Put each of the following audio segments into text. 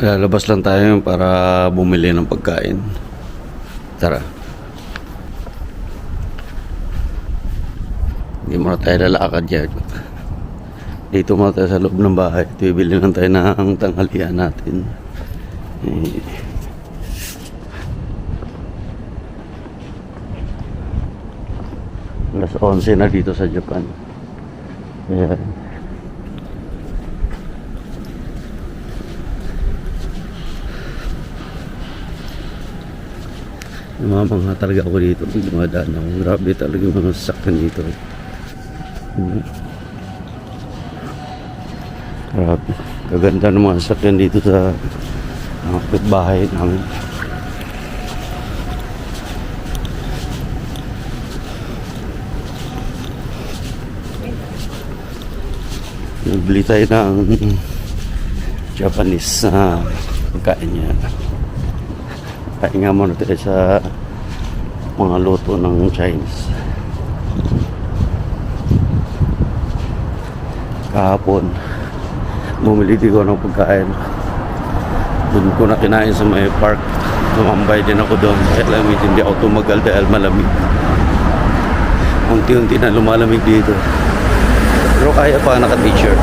Lalabas lang tayo para bumili ng pagkain. Tara. Hindi muna tayo lalakad dyan. Dito muna tayo sa loob ng bahay. Bibili lang tayo ng tanghalian natin. Eh, Alas 11 na dito sa Japan. Ayan. Namamangha talaga ako dito dumadaan ako. Grabe talaga yung mga sasakyan dito. Grabe. Kaganda ng mga sasakyan dito sa mga bahay namin. Nagbili tayo ng Japanese na pagkain niya. Kain nga muna tayo sa mga luto ng Chinese. Kahapon, bumili din ko ng pagkain. Doon ko na kinain sa may park. Tumambay din ako doon. Kaya medyo hindi ako tumagal dahil malamig. Unti-unti na lumalamig dito. Pero kaya pa naka-t-shirt.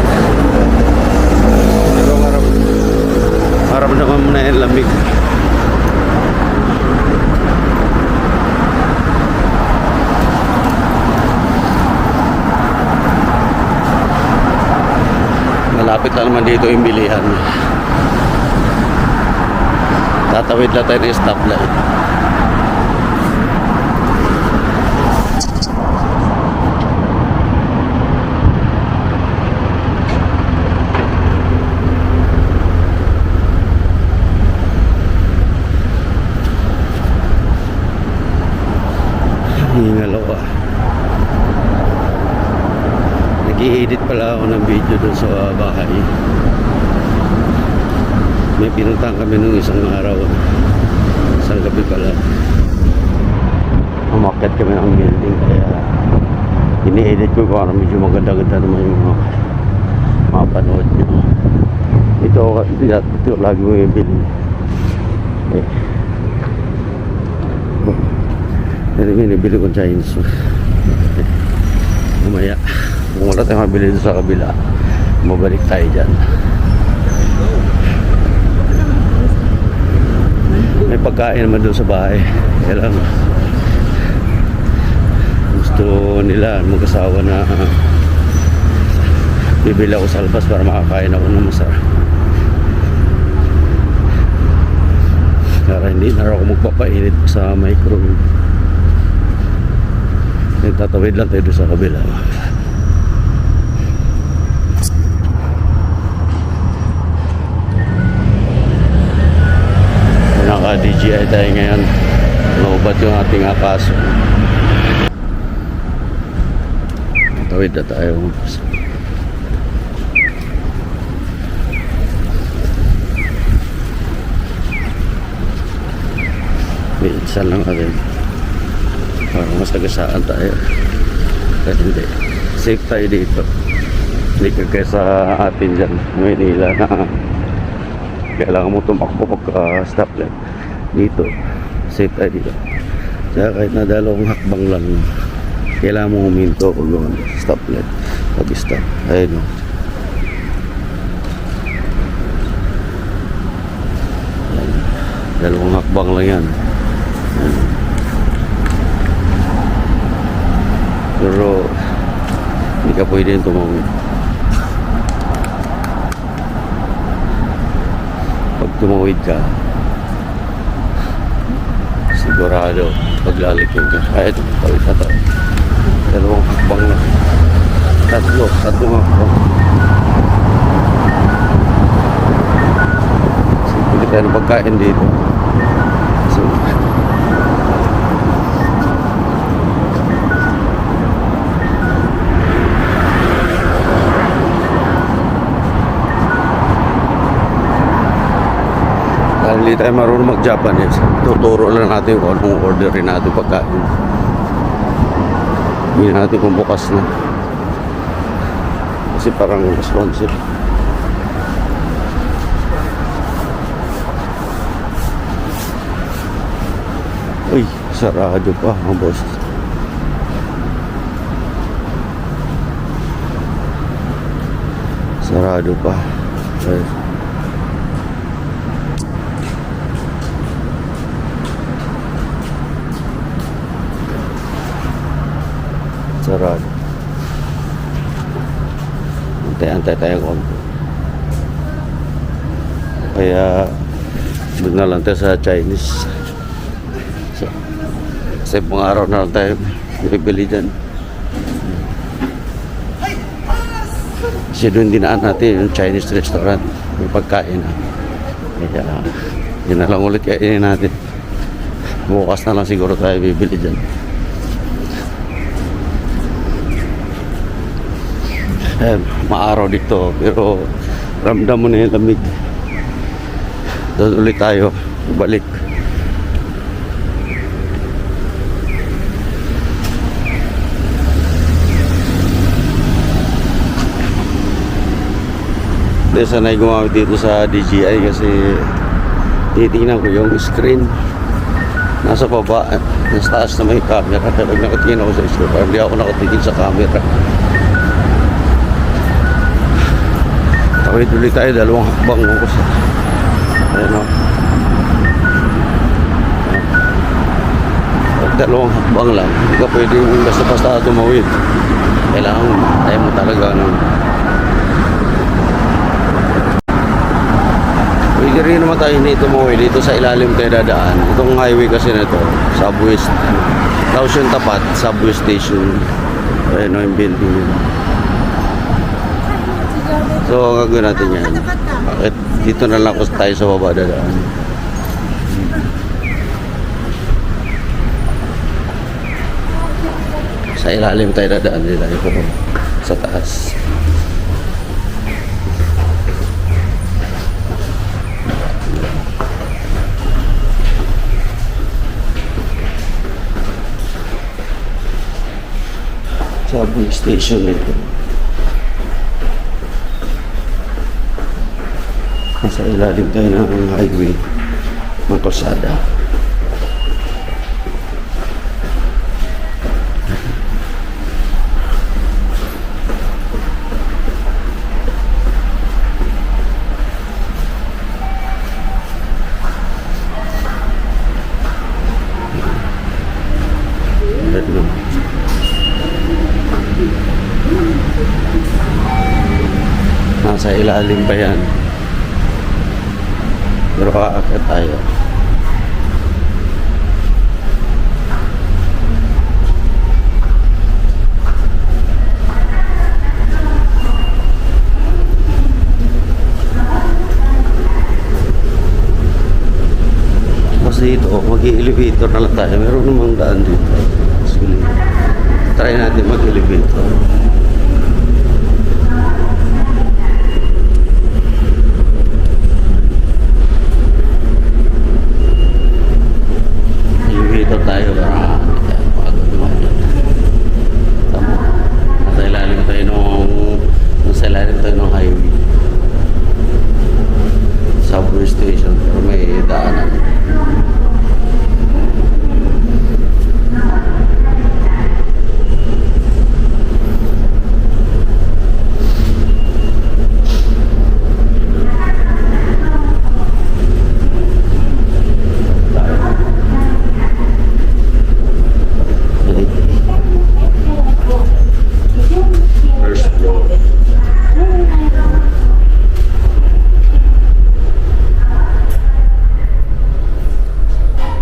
Pero marap, maramdaman mo na yung lamig. Malapit lang naman dito yung bilihan. Tatawid lang tayo ng stoplight. Hingal ako Nag-i-edit pala ako ng video doon sa bahay. May pinuntahan kami nung isang araw. Isang gabi pala. Umakyat kami ng building kaya ini-edit ko kung ano medyo maganda-ganda naman yung mga mapanood nyo. Ito, ito, ito lagi mo yung bili. Eh. Yung binibili ko Chinese. Mamaya, kung wala tayong mabili sa kabila, mabalik tayo dyan. May pagkain naman doon sa bahay. Kaya gusto nila mag-asawa na uh, bibili ako sa labas para makakain ako ng masarap. Para hindi na ako magpapainit sa microwave. Nagtatawid lang tayo sa kabila. Naka-DJI tayo ngayon. Naubat yung ating akaso. Tawid na tayo. Minsan lang natin para masagasaan tayo kasi hindi safe tayo dito hindi kagaya sa atin dyan Manila na kailangan mo tumakbo pagka stoplight dito. Safe tayo dito. Kaya kahit na dalawang hakbang lang kailangan mo huminto pag yung stoplight pag stop. Ayun o dalawang hakbang lang yan. Pero hindi ka pwede tumawid. Pag tumawid ka, sigurado paglalikin ka. Kahit tawid na tayo. Dalawang hakbang na. Tatlo, tatlong hakbang. Sige tayo ng pagkain dito. Parang hindi tayo eh, marunong mag-Japanese. Eh. Tuturo lang natin kung anong orderin natin pagkain. Hindi natin kung bukas na. Kasi parang responsive. Uy, sarado pa ang boss. Sarado pa. Sarado pa. Sarado. Antay-antay tayo konti. Kaya doon na lang tayo sa Chinese. So, kasi mga araw na lang tayo bibili dyan. Kasi doon dinaan natin yung Chinese restaurant. May pagkain na. Kaya yun na lang ulit kainin natin. Bukas na lang siguro tayo bibili dyan. Eh, maaraw dito pero ramdam mo na yung lamig. Doon ulit tayo balik. Hindi sanay gumamit dito sa DJI kasi titingnan ko yung screen nasa baba nasa taas na may camera pero nakatingin ako sa screen hindi ako nakatitig sa camera tawid ulit tayo dalawang hakbang ako sa ayun o dalawang hakbang lang hindi ka pwede basta-basta tumawid kailangan tayo mo talaga ng Pwede rin naman tayo hindi tumawid dito sa ilalim tayo dadaan. Itong highway kasi na ito, subway, yung tapat, subway station. Ayun o, yung building yun. So, gagawin natin yan. Bakit dito na lang kasi tayo sa baba dadaan. Sa ilalim tayo dadaan nila. Ito sa taas. subway station nito. Nasa ilalim tayo ng highway ng kalsada. Nasa ilalim pa yan. Pero kakakit tayo. Tapos dito, mag-elevator na lang tayo. Meron namang daan dito. Sige. Try natin mag-elevator. Elevator tayo para pagod naman yun. Tama. Nasa ilalim tayo nung nasa ilalim tayo ng highway. Subway station pero may daanan. First floor.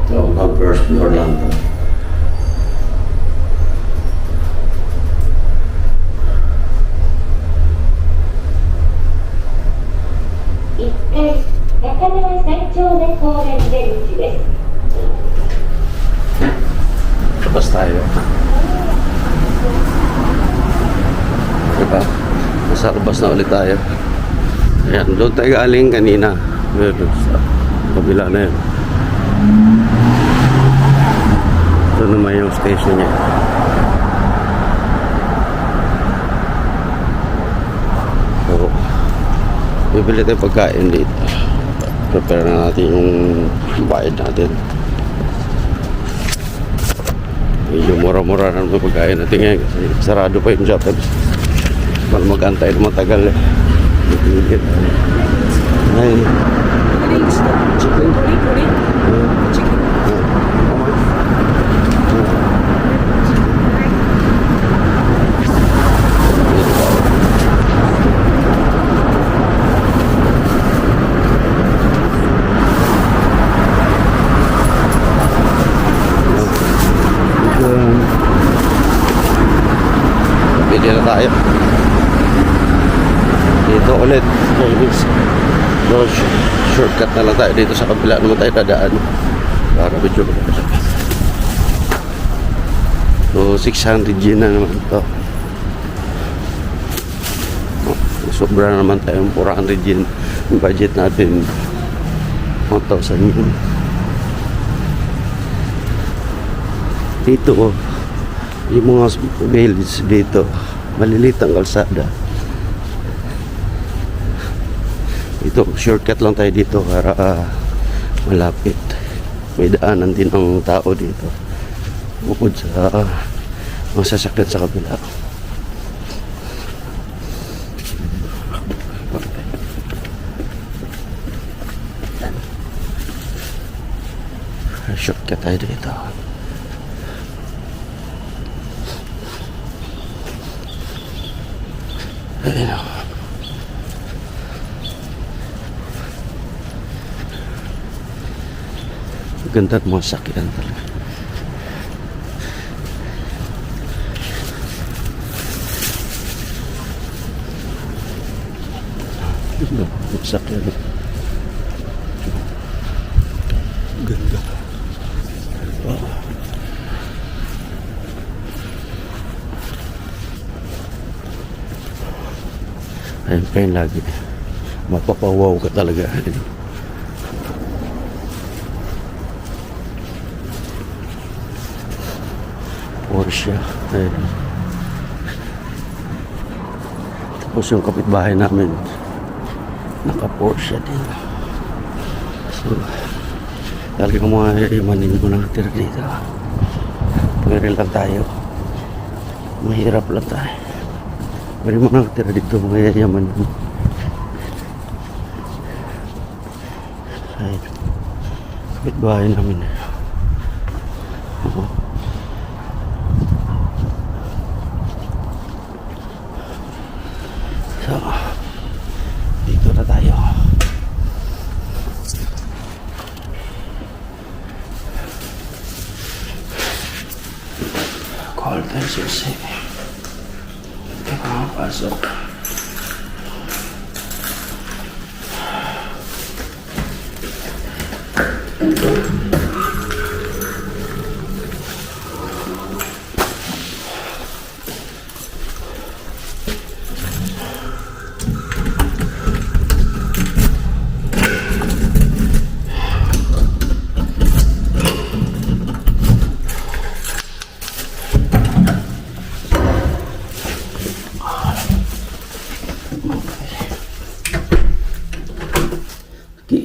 So, hanggang first floor lang to.1 階中川三丁目方面出口です Tapos tayo. Diba? Nasa labas na ulit tayo. Ayan, doon tayo galing kanina. Meron sa kabila na yun. Ito naman yung station niya. Bibili tayo pagkain dito. Prepare na natin yung bayad natin. Medyo mura-mura na naman pagkain natin ngayon kasi sarado pa yung Japanese. Para mag-antay na matagal eh. Ay, tayo. Dito ulit. No, sh- shortcut na lang tayo dito sa kabila naman tayo dadaan. Para medyo maganda. So, 600 G na naman to. Oh, Sobra na naman tayo 400 G. Yung budget natin 1,000 yun. Dito, oh, yung mga village dito, malilit ang kalsada. Ito, shortcut lang tayo dito para ah, malapit. May daanan din ang tao dito. Bukod sa uh, mga sasakyan sa kabila. Shortcut tayo dito. Ganda ng mga sakyan talaga. Ganda ng sakyan. Ganda. Ayun pa yun lagi. Mapapawaw ka talaga. Ayun. Porsche. Ayun. Tapos yung kapitbahay namin, naka-Porsche din. So, talaga mga imanin mo na tira dito. Pwede lang tayo. Mahirap lang tayo. Pwede mo nang tira dito mga yayaman. Ay, kapit bahay namin. Oo. So, dito na tayo. Call tayo susi. Nakakapasok.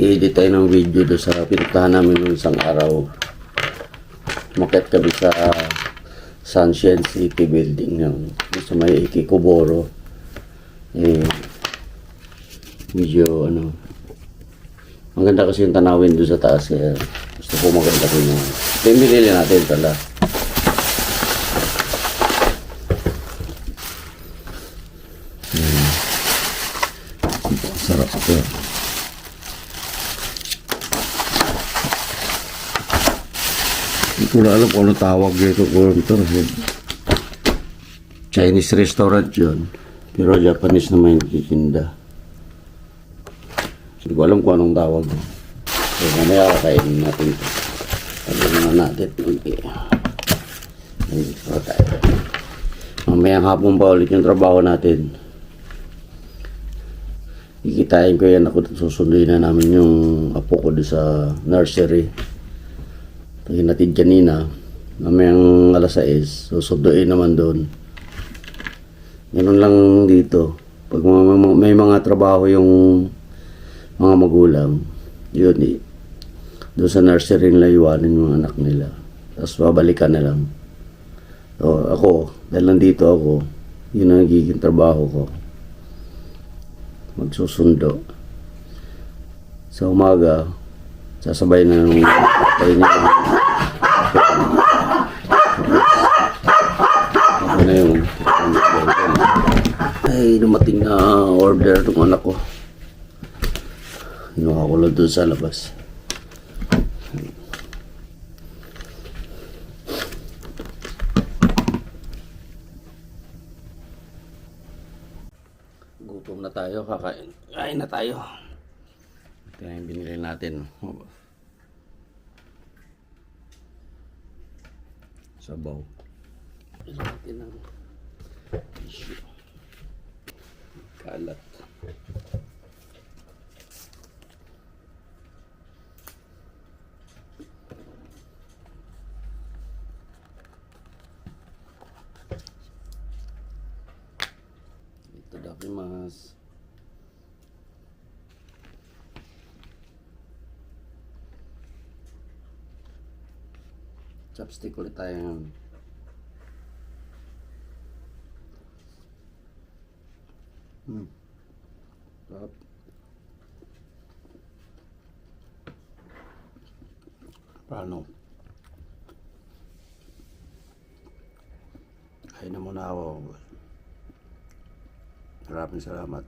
I-edit tayo ng video do sa pinuntahan namin nung isang araw. Makit kami sa Sunshine City building ng sa may Ikikuboro. Eh, medyo ano, maganda kasi yung tanawin doon sa taas. Kaya gusto ko maganda ko yung pinili natin pala. Sarap ito. Hindi ko na alam kung ano tawag dito ito. Chinese restaurant yun. Pero Japanese naman yung titinda. Hindi ko alam kung anong tawag. So, mamaya kakainin natin ito. Sabi naman natin. Okay. Dito tayo. Mamaya hapon pa ulit yung trabaho natin. Ikitain ko yan ako susunduin na namin yung apo ko doon sa nursery. Tingin natin kanina, mamayang alas 6, susunduin naman doon. Ganun lang dito. Pag may mga trabaho yung mga magulang, yun eh. Doon sa nursery nila iwanan yung anak nila. Tapos babalikan na lang. So, ako, dahil nandito ako, yun ang nagiging trabaho ko. Magsusundo. Sa umaga, sasabay na tayo niya. Ako na yung ay dumating na order ng anak ko. Kinuha ko lang doon sa labas. Na tayo, kakain. Kain na tayo. Ito na yung binili natin. Sabaw. Bilhin natin ng tissue. Kalat. Ito dakimas. Chopstick ulit tayo ngayon. Hmm. Sarap. Paano? Kain na muna ako. Maraming salamat.